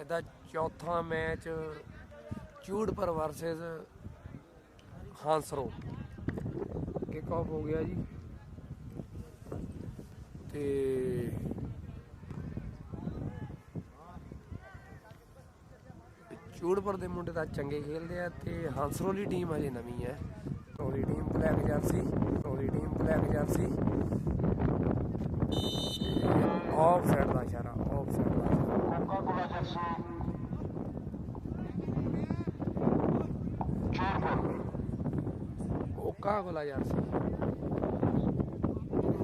ਅੱਜ ਦਾ ਚੌਥਾ match Churpur versus Hansro kick off ਹੋ ਗਿਆ ਜੀ। ਤੇ ਚੂੜਪੁਰ ਦੇ ਮੁੰਡੇ ਤਾਂ ਚੰਗੇ ਖੇਲਦੇ ਆ ਤੇ ਹਾਂਸਰੋ ਦੀ ਟੀਮ ਹਜੇ ਨਵੀਂ ਹੈ। ਉਹਦੀ ਟੀਮ ਬਲੈਕ ਜਰਸੀ ਉਹਦੀ team black jersey. Off side ਦਾ ਇਸ਼ਾਰਾ ਆਫ ਸਾਈਡ ਦਾ ਇਸ਼ਾਰਾ ਕੋਕਾ ਕੋਲਾ ਜਰਸੀ ਚੂਰਪੁਰ ਕੋਕਾ ਕੋਲਾ ਯਾਰ ਸੀ?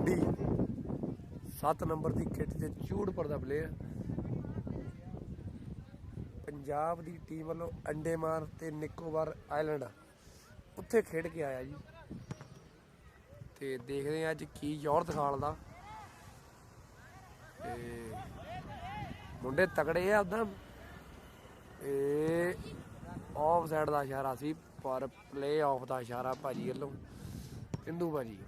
ਡੀ 7 ਨੰਬਰ ਦੀ ਕਿੱਟ ਤੇ ਚੂੜਪੁਰ ਦਾ ਪਲੇਅਰ ਪੰਜਾਬ ਦੀ ਟੀਮ ਵੱਲੋਂ ਅੰਡੇਮਾਨ ਤੇ ਨਿਕੋਬਾਰ ਆਈਲੈਂਡ ਉੱਥੇ ਖੇਡ ਕੇ ਆਇਆ ਜੀ। ਤੇ ਦੇਖਦੇ ਆ ਅੱਜ ਕੀ ਜ਼ੋਰ ਦਿਖਾਲਦਾ ਤੇ ਮੁੰਡੇ ਤਕੜੇ ਆ ਉਦਾਂ ਇਹ ਆਫ ਸਾਈਡ ਦਾ ਇਸ਼ਾਰਾ ਸੀ, ਪਰ ਪਲੇ ਆਫ ਦਾ ਇਸ਼ਾਰਾ ਭਾਜੀ ਵੱਲੋਂ। ਸਿੰਧੂ ਭਾਜੀ।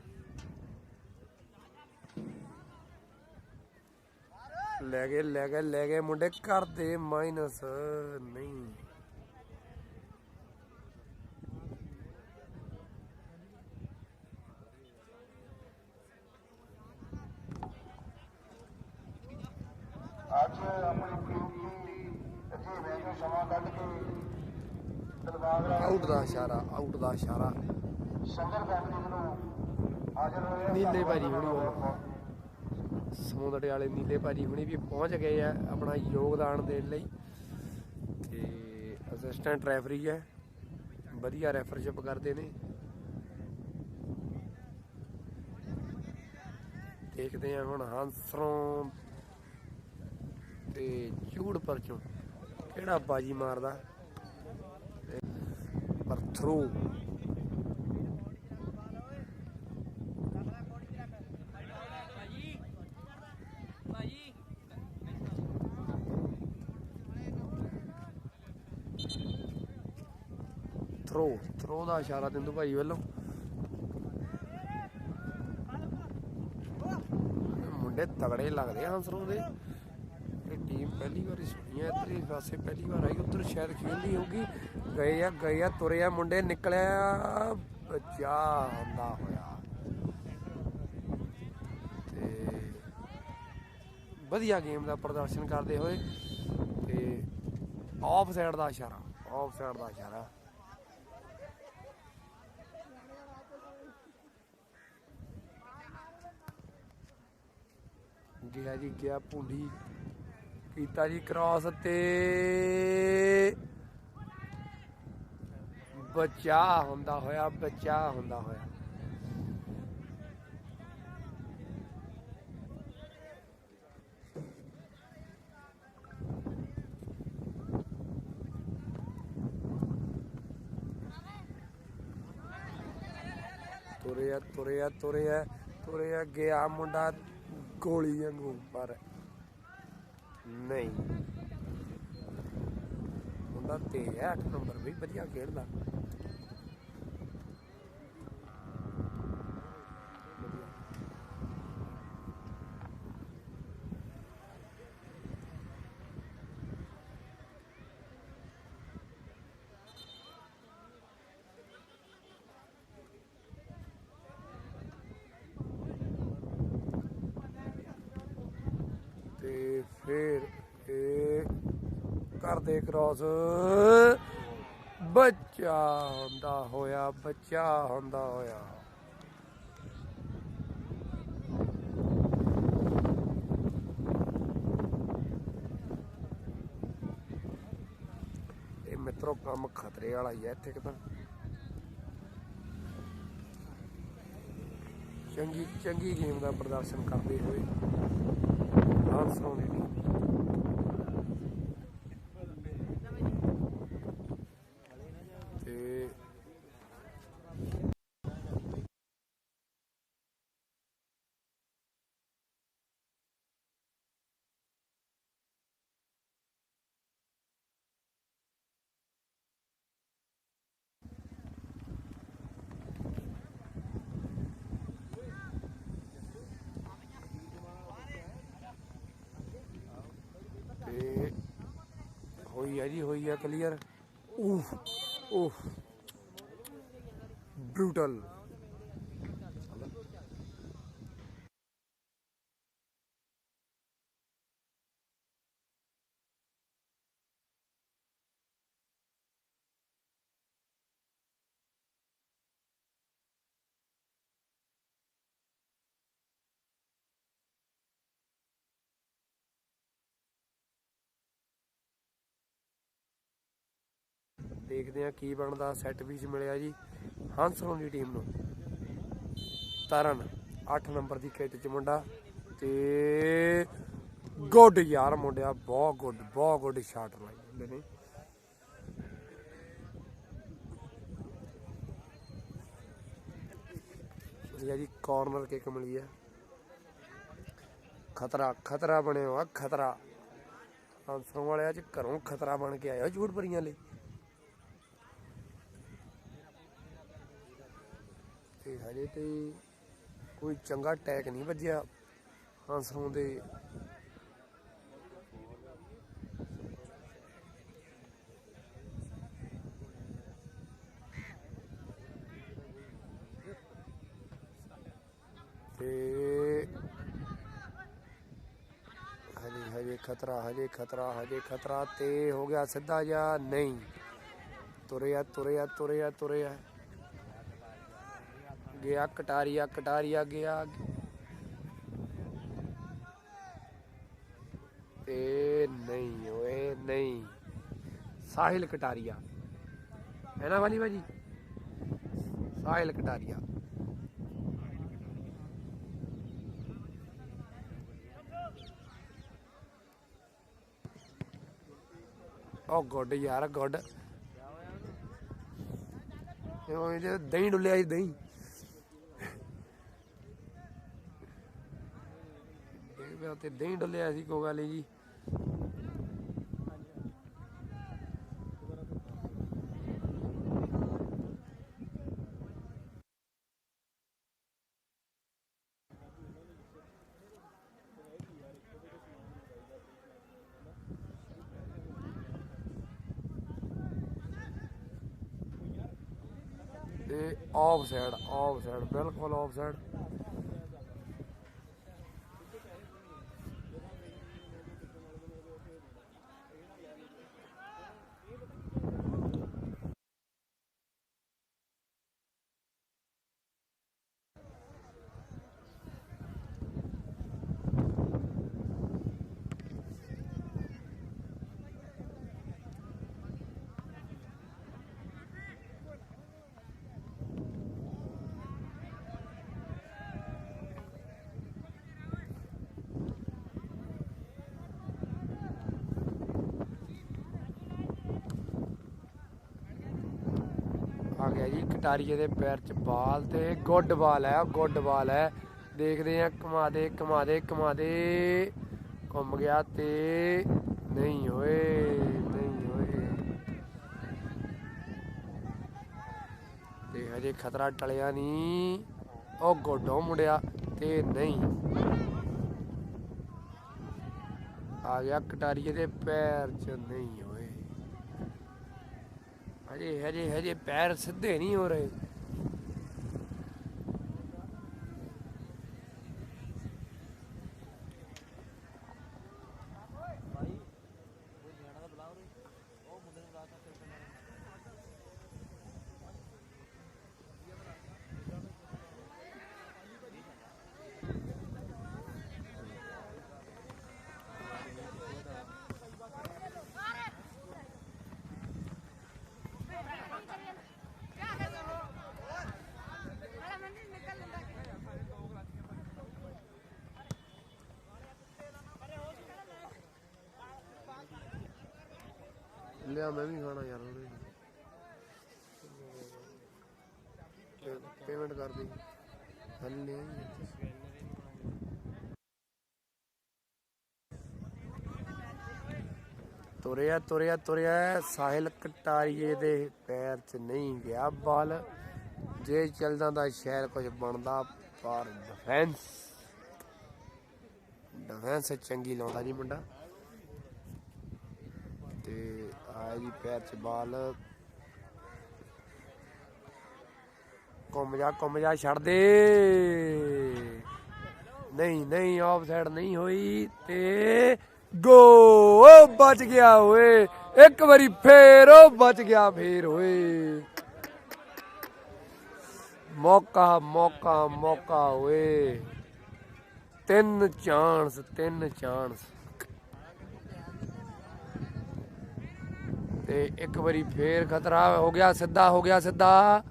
ਲੈ ਗਏ ਲੈ ਗਏ ਲੈ ਗਏ ਮੁੰਡੇ ਕਰਦੇ ਮਾਈਨਸ ਨਹੀਂ। ਅੱਜ ਆਪਣੀ ਟੀਮ ਦੀ ਇੱਥੇ ਵੈਨਿਊ ਸਮਾਂ ਕੱਢ ਕੇ ਦਿਲਬਾਗ ਰਾਜ ਆਊਟ ਦਾ ਇਸ਼ਾਰਾ ਆਊਟ ਦਾ ਇਸ਼ਾਰਾ। ਸੰਗਰ ਫੈਮਿਲੀ ਨੂੰ ਹਾਜ਼ਰ ਹੋਏ ਨੀਲੇ ਭਾਜੀ ਹੁਣੀ ਵੱਲੋਂ। ਸਮੁੰਦੜੇ ਵਾਲੇ ਨੀਲੇ ਭਾਜੀ ਹੁਣੀ ਵੀ ਪਹੁੰਚ ਗਏ ਆ ਆਪਣਾ ਯੋਗਦਾਨ ਦੇਣ ਲਈ। ਤੇ ਅਸਿਸਟੈਂਟ ਰੈਫਰੀ ਹੈ। ਵਧੀਆ ਰੈਫਰਸ਼ਿਪ ਕਰਦੇ ਨੇ। ਦੇਖਦੇ ਆ ਹੁਣ ਹੰਸਰੋਂ ਤੇ ਝੂੜ ਪਰਚੋਂ ਕਿਹੜਾ ਬਾਜੀ ਮਾਰਦਾ। ਥਰੂ ਥਰੋ ਥਰੋ ਦਾ ਇਸ਼ਾਰਾ ਦਿੰਦੂ ਭਾਈ ਵੱਲੋਂ। ਮੁੰਡੇ ਤਗੜੇ ਲੱਗਦੇ ਆ ਹੰਸਰੋਂ ਦੇ। ਇਹ ਟੀਮ ਪਹਿਲੀ ਵਾਰੀ ਸੁਣੀ ਹੈ ਇੱਧਰ ਪਾਸੇ ਪਹਿਲੀ ਵਾਰ ਆਈ, ਉੱਧਰ ਸ਼ਾਇਦ ਖੇਲਦੀ ਹੋਊਗੀ। ਗਏ ਆ ਗਏ ਆ ਤੁਰੇ ਆ ਮੁੰਡੇ ਨਿਕਲਿਆ, ਬੱਚਾ ਹੁੰਦਾ ਹੋਇਆ। ਤੇ ਵਧੀਆ ਗੇਮ ਦਾ ਪ੍ਰਦਰਸ਼ਨ ਕਰਦੇ ਹੋਏ ਤੇ ਆਫ ਸਾਈਡ ਦਾ ਇਸ਼ਾਰਾ ਆਫ ਸਾਈਡ ਦਾ ਇਸ਼ਾਰਾ। ਗਿਆ ਜੀ ਗਿਆ ਭੁੰਡੀ ਕੀਤਾ ਜੀ ਕ੍ਰਾਸ ਤੇ। ਬਚਾ ਹੁੰਦਾ ਹੋਇਆ, ਬਚਾ ਹੁੰਦਾ ਹੋਇਆ। ਤੁਰਿਆ ਤੁਰਿਆ ਤੁਰਿਆ ਤੁਰਿਆ ਗਿਆ ਮੁੰਡਾ ਗੋਲੀ ਵਾਂਗੂ ਪਰ ਨਹੀਂ। ਮੁੰਡਾ ਤੇਜ਼ ਹੈ 8 ਨੰਬਰ ਵੀ ਵਧੀਆ ਖੇਡਦਾ ਵਧੀਆ। ਤੇ ਫਿਰ ਇਹ ਕਰਦੇ ਕ੍ਰਾਸ ਬੱਚਾ ਹੁੰਦਾ ਹੋਇਆ, ਬੱਚਾ ਹੁੰਦਾ ਹੋਇਆ। ਇਹ ਮਿੱਤਰੋ ਕੰਮ ਖਤਰੇ ਵਾਲਾ ਹੀ ਹੈ ਇੱਥੇ ਕਿਤਾ ਚੰਗੀ ਚੰਗੀ ਗੇਮ ਦਾ ਪ੍ਰਦਰਸ਼ਨ ਕਰਦੇ ਹੋਏ ਹਾਂਸੋਂ ਦੀ ਹੋਈ ਆ ਜੀ ਹੋਈ ਆ ਕਲੀਅਰ ਉਫ ਉਫ ਬਰੂਟਲ ਦੇਖਦੇ ਆ ਕੀ ਬਣਦਾ ਸੈੱਟ ਪੀਸ ਮਿਲਿਆ ਜੀ। ਹੰਸਰੋਂ ਦੀ ਟੀਮ ਨੂੰ। ਤਰਨ 8 ਨੰਬਰ ਦੀ ਕਿੱਟ ਚ ਮੁੰਡਾ ਤੇ ਗੁੱਡ ਯਾਰ ਮੁੰਡਿਆ, ਬਹੁਤ ਗੁੱਡ ਬਹੁਤ ਗੁੱਡ ਸ਼ਾਟ ਲਾਈ ਹੁੰਦੇ ਨੇ। ਵਧੀਆ ਜੀ ਕਾਰਨਰ ਕਿੱਕ ਮਿਲੀ ਹੈ। ਖਤਰਾ ਖਤਰਾ ਬਣਿਆ ਖਤਰਾ। ਹੰਸੋਂ ਵਾਲਿਆ ਚ ਘਰੋਂ ਖਤਰਾ ਬਣ ਕੇ ਆਇਆ ਝੂਠ ਭਰੀਆਂ ਲਈ ਤੇ ਹਜੇ ਤੇ ਕੋਈ ਚੰਗਾ ਟੈਕ ਨਹੀਂ ਵੱਜਿਆ। ਹੰਸੋਂ ਦੇ ਤੇ ਹਜੇ ਹਜੇ ਖਤਰਾ ਹਜੇ ਖਤਰਾ ਹਜੇ ਖਤਰਾ ਤੇ ਹੋ ਗਿਆ ਸਿੱਧਾ ਜਾਂ ਨਹੀਂ। ਤੁਰਿਆ ਤੁਰਿਆ ਤੁਰਿਆ ਤੁਰਿਆ। ਗਿਆ, ਕਟਾਰੀਆ ਕਟਾਰੀਆ ਗਿਆ। ਤੇ ਨਹੀਂ ਓਏ, ਨਹੀਂ। ਸਾਹਿਲ ਕਟਾਰੀਆ। ਹੈ ਨਾ ਵਾਲੀ ਭਾਜੀ ਸਾਹਿਲ ਕਟਾਰੀਆ। ਉਹ ਗੁੱਡ ਯਾਰ, ਗੁੱਡ। ਇਹ ਦਹੀਂ ਡੁੱਲਿਆ ਸੀ, ਦਹੀਂ ਇਹ ਵੀ ਤੇ ਦਹੀਂ ਡੁੱਲਿਆ ਸੀ ਕੋਈ ਗੱਲ ਨੀ ਜੀ। ਇਹ ਆਫ ਸਾਈਡ ਆਫ ਸਾਈਡ ਬਿਲਕੁਲ ਆਫ ਸਾਈਡ ਆ ਜੀ। ਕਟਾਰੀਏ ਦੇ ਪੈਰ 'ਚ ਬਾਲ ਤੇ ਗੁੱਡ ਬਾਲ ਹੈ, ਗੁੱਡ ਬਾਲ ਹੈ। ਦੇਖਦੇ ਆ ਕਮਾ ਦੇ ਕਮਾ ਦੇ ਕਮਾ ਦੇ। ਘੁੰਮ ਗਿਆ ਤੇ ਨਹੀਂ ਓਏ ਨਹੀਂ ਓਏ ਤੇ ਹਜੇ ਖਤਰਾ ਟਲਿਆ ਨਹੀਂ। ਉਹ ਗੋਡੋ ਮੁੜਿਆ ਤੇ ਨਹੀਂ। ਆ ਗਿਆ ਕਟਾਰੀਏ ਦੇ ਪੈਰ 'ਚ ਨਹੀਂ ਓਏ ਹਜੇ ਹਜੇ ਹਜੇ ਪੈਰ ਸਿੱਧੇ ਨਹੀਂ ਹੋ ਰਹੇ। ਲਿਆ, ਮੈਂ ਵੀ ਖਾਣਾ ਯਾਰ ਉਹਦੇ ਪੇਮੈਂਟ ਕਰ ਦੇ ਹੱਲੇ ਤੁਰਿਆ ਤੁਰਿਆ ਤੁਰਿਆ, ਸਾਹਿਲ ਕਟਾਰੀਏ ਦੇ ਪੈਰ 'ਚ ਨਹੀਂ ਗਿਆ ਬਾਲ। ਜੇ ਚੱਲਦਾ ਤਾਂ ਸ਼ਾਇਦ ਕੁਝ ਬਣਦਾ, ਪਰ ਡਿਫੈਂਸ ਡਿਫੈਂਸ ਚੰਗੀ ਲਾਉਂਦਾ ਜੀ ਮੁੰਡਾ। ਤੇ ਆਇਆ ਜੀ ਪੈਰ 'ਚ ਬਾਲ। ਘੁੰਮ ਜਾ ਘੁੰਮ ਜਾ, ਛੱਡ ਦੇ। ਨਹੀਂ ਨਹੀਂ ਆਫ ਹੋਈ ਤੇ ਗੋ ਬਚ ਗਿਆ ਓਏ। ਇੱਕ ਵਾਰੀ ਫੇਰ ਉਹ ਬਚ ਗਿਆ, ਫੇਰ ਓਏ। ਮੌਕਾ ਮੌਕਾ ਮੌਕਾ ਓਏ। ਤਿੰਨ ਚਾਂਸ ਤਿੰਨ ਚਾਂਸ ਤੇ ਇੱਕ ਵਾਰੀ ਫੇਰ ਖਤਰਾ ਹੋ ਗਿਆ ਸਿੱਧਾ ਹੋ ਗਿਆ ਸਿੱਧਾ।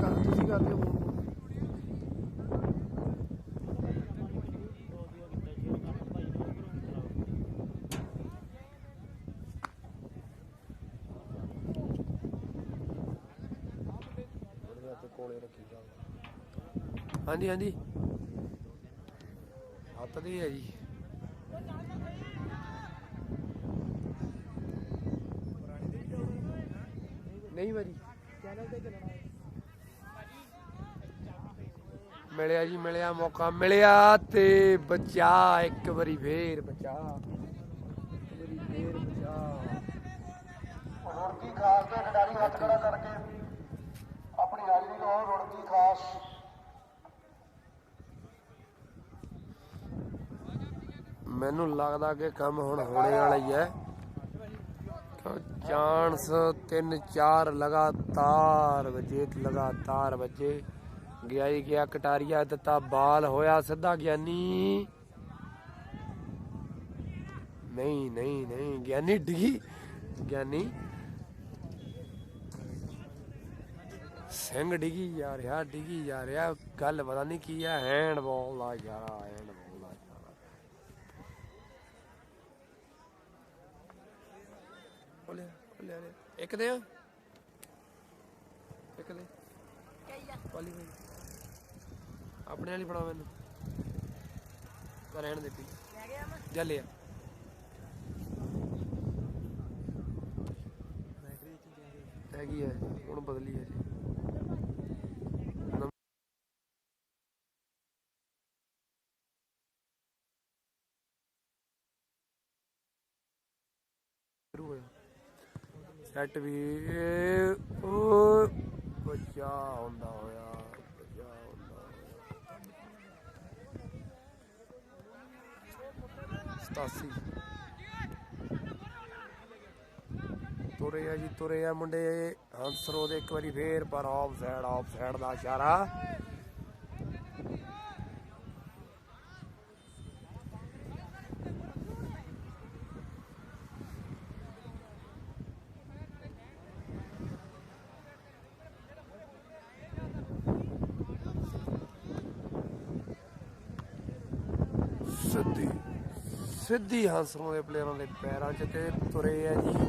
ਕੰਮ ਤੁਸੀਂ ਕਰਦੇ ਹੋ ਹਾਂਜੀ ਹਾਂਜੀ। ਹੱਥ ਦੀ ਹੈ ਜੀ ਨਹੀਂ ਵਾਰੀ ਮਿਲਿਆ ਜੀ, ਮਿਲਿਆ, ਮੌਕਾ ਮਿਲਿਆ ਤੇ ਬਚਾ, ਇੱਕ ਵਾਰੀ ਫੇਰ ਬਚਾ। ਵਾਰੀ ਫੇਰ ਬਚਾ। ਰੁੜਕੀ ਖਾਸ ਦੇ ਖਿਡਾਰੀ ਹੱਥ ਖੜਾ ਕਰਕੇ ਆਪਣੀ ਹਾਜ਼ਰੀ ਲਾਓ ਰੁੜਕੀ ਖਾਸ। ਮੈਨੂੰ ਲੱਗਦਾ ਕਿ ਕੰਮ ਹੁਣ ਹੋਣੇ ਵਾਲਾ ਹੀ ਹੈ। ਚਾਂਸ ਤਿੰਨ ਚਾਰ ਲਗਾਤਾਰ ਵਜੇ ਲਗਾਤਾਰ ਵਜੇ। ਗਿਆ ਹੀ ਗਿਆ ਕਟਾਰੀਆ ਦਿੱਤਾ ਬਾਲ ਹੋਇਆ ਸਿੱਧਾ ਗਿਆਨੀ। ਨਹੀਂ ਨਹੀਂ ਨਹੀਂ ਗਿਆਨੀ ਡਿੱਗੀ। ਗਿਆਨੀ। ਸਿੰਘ ਡਿੱਗੀ ਜਾ ਰਿਹਾ ਡਿੱਗੀ ਜਾ ਰਿਹਾ। ਗੱਲ ਪਤਾ ਨਹੀਂ ਕੀ ਹੈ ਹੈਂਡਬਾਲ ਦਾ ਯਾਰਾ ਹੈਂਡਬਾਲ ਬੋਲੇ ਬੋਲੇ ਬੋਲੇ। ਇੱਕ ਦੇ ਆ। ਇੱਕ ਦੇ। ਵਾਲੀ ਭਾਈ ਆਪਣੇ ਵਾਲੀ ਫੜਾ ਮੈਨੂੰ। ਤਾਂ ਰਹਿਣ ਦੇ ਪੀ। ਜਾ ਲੈ ਹੈਗੀ ਹੈ ਹੁਣ ਬਦਲੀ ਹੈ ਜੀ। ਸ਼ੁਰੂ ਹੋਇਆ। ਸੈੱਟ ਵੀ ਇਹ ਉਹ, ਬੱਚਾ ਹੁੰਦਾ ਹੋਇਆ ਬੱਚਾ ਹੁੰਦਾ ਹੋਇਆ 87 ਤੁਰੇ ਆ ਜੀ, ਤੁਰੇ ਆ ਮੁੰਡੇ। ਹੰਸਰੋ ਦੇ ਇੱਕ ਵਾਰੀ ਫੇਰ, ਪਰ ਆਫ ਸਾਈਡ ਆਫ ਸਾਈਡ ਦਾ ਇਸ਼ਾਰਾ। ਸਿੱਧੀ ਸਿੱਧੀ ਹੰਸਰੋ ਦੇ ਪਲੇਅਰਾਂ ਦੇ ਪੈਰਾਂ 'ਚ ਤੇ ਤੁਰੇ ਆ ਜੀ।